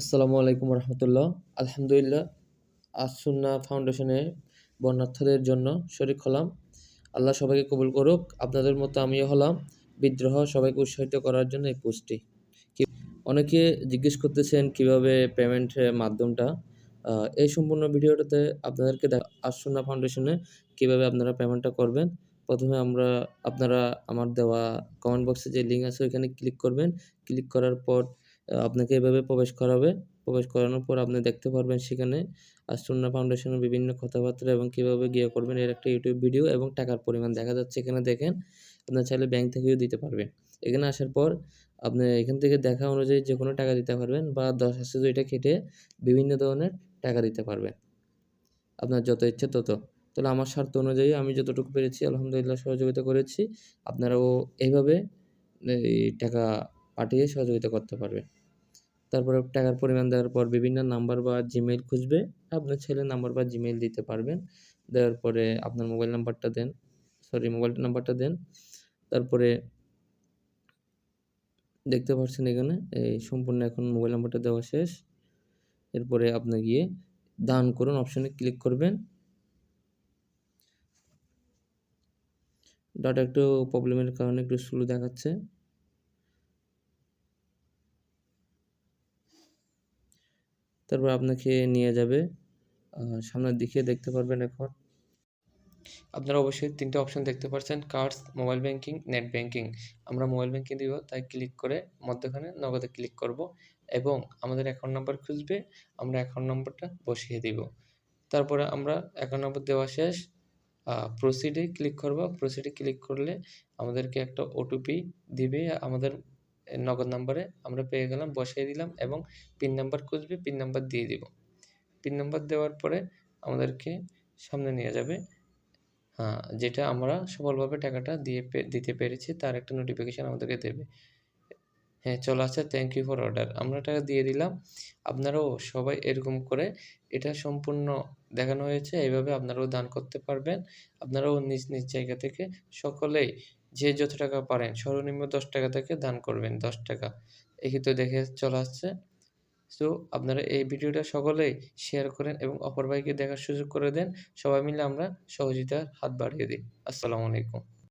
আসসালামু আলাইকুম রহমতুল্লাহ। আলহামদুলিল্লাহ আসুন্না ফাউন্ডেশনে বর্ণার্থীদের জন্য শরিক হলাম। আল্লাহ সবাইকে কবুল করুক। আপনাদের মতো আমিও হলাম। বিদ্রোহ সবাইকে উৎসাহিত করার জন্য এই পোস্টটি। অনেকে জিজ্ঞেস করতেছেন কীভাবে পেমেন্টের মাধ্যমটা। এই সম্পূর্ণ ভিডিওটাতে আপনাদেরকে আসুন্না ফাউন্ডেশনে কীভাবে আপনারা পেমেন্টটা করবেন। প্রথমে আমরা, আপনারা আমার দেওয়া কমেন্ট বক্সে যে লিঙ্ক আছে ওইখানে ক্লিক করবেন। ক্লিক করার পর আপনাকে এভাবে প্রবেশ করাবে। প্রবেশ করানোর পর আপনি দেখতে পারবেন সেখানে আস্ট্রোনা ফাউন্ডেশনের বিভিন্ন কথাবার্তা এবং কীভাবে গিয়ে করবেন এর একটা ইউটিউব ভিডিও এবং টাকার পরিমাণ। দেখা যাচ্ছে এখানে দেখেন, আপনার চাইলে ব্যাংক থেকেও দিতে পারবেন এখানে আসার পর আপনি এখান থেকে দেখা অনুযায়ী যে কোনো টাকা দিতে পারবেন বা দশ হাজার দুইটা কেটে বিভিন্ন ধরনের টাকা দিতে পারবেন। আপনার যত ইচ্ছে তত। তাহলে আমার স্বার্থ অনুযায়ী আমি যতটুকু পেরেছি, আলহামদুলিল্লাহ সহযোগিতা করেছি। আপনারাও এইভাবে এই টাকা পাঠিয়ে সহযোগিতা করতে পারবে তারপরে টাকার পরিমাণ দেওয়ার পর বিভিন্ন নাম্বার বা জিমেইল খুঁজবে, আপনার ছেলের নাম্বার বা জিমেইল দিতে পারবেন। দেওয়ার পরে আপনার মোবাইল নাম্বারটা দেন সরি মোবাইল নাম্বারটা দেন। তারপরে দেখতে পাচ্ছেন এখানে, এই সম্পূর্ণ এখন মোবাইল নাম্বারটা দেওয়া শেষ। এরপরে আপনি গিয়ে দান করুন অপশনে ক্লিক করবেন। ডাটা একটু প্রবলেমের কারণে একটু স্লো দেখাচ্ছে। তারপর আপনাকে নিয়ে যাবে। সামনের দিকে দেখতে পারবেন এখন। আপনারা অবশ্যই তিনটে অপশন দেখতে পাচ্ছেন cards mobile banking net banking আমরা মোবাইল ব্যাংকিং দিব, তাই ক্লিক করে মধ্যখানে নগদে ক্লিক করব এবং আমাদের অ্যাকাউন্ট নাম্বার খুঁজবে, আমরা অ্যাকাউন্ট নাম্বারটা বসিয়ে দিব। তারপরে আমরা অ্যাকাউন্ট নাম্বার দেওয়া শেষ। প্রসিডে ক্লিক করব। প্রসিডে ক্লিক করলে আমাদেরকে একটা ওটিপি দিবে, আমাদের নগদ নাম্বারে আমরা পেয়ে গেলাম, বসিয়ে দিলাম এবং পিন নাম্বার খুঁজবে পিন নাম্বার দিয়ে দিব। পিন নাম্বার দেওয়ার পরে আমাদেরকে সামনে নিয়ে যাবে। হ্যাঁ যেটা আমরা সফলভাবে টাকাটা দিয়ে দিতে পেরেছি, তার একটা নোটিফিকেশান আমাদেরকে দেবে। হ্যাঁ চলে আসছে থ্যাংক ইউ ফর অর্ডার আমরা টাকা দিয়ে দিলাম। আপনারাও সবাই এরকম করে এটা সম্পূর্ণ দেখানো হয়েছে। এইভাবে আপনারাও দান করতে পারবেন। আপনারাও নিজ নিজ জায়গা থেকে সকলেই যে যত টাকা পারেন, সর্বনিম্ন দশ টাকা থেকে দান করবেন, দশ টাকা। তো দেখে চলে আসছে। সো আপনারা এই ভিডিওটা সকলেই শেয়ার করেন এবং অপর ভাইকে দেখার সুযোগ করে দেন। সবাই মিলে আমরা সহযোগিতার হাত বাড়িয়ে দিই। আসসালামু আলাইকুম।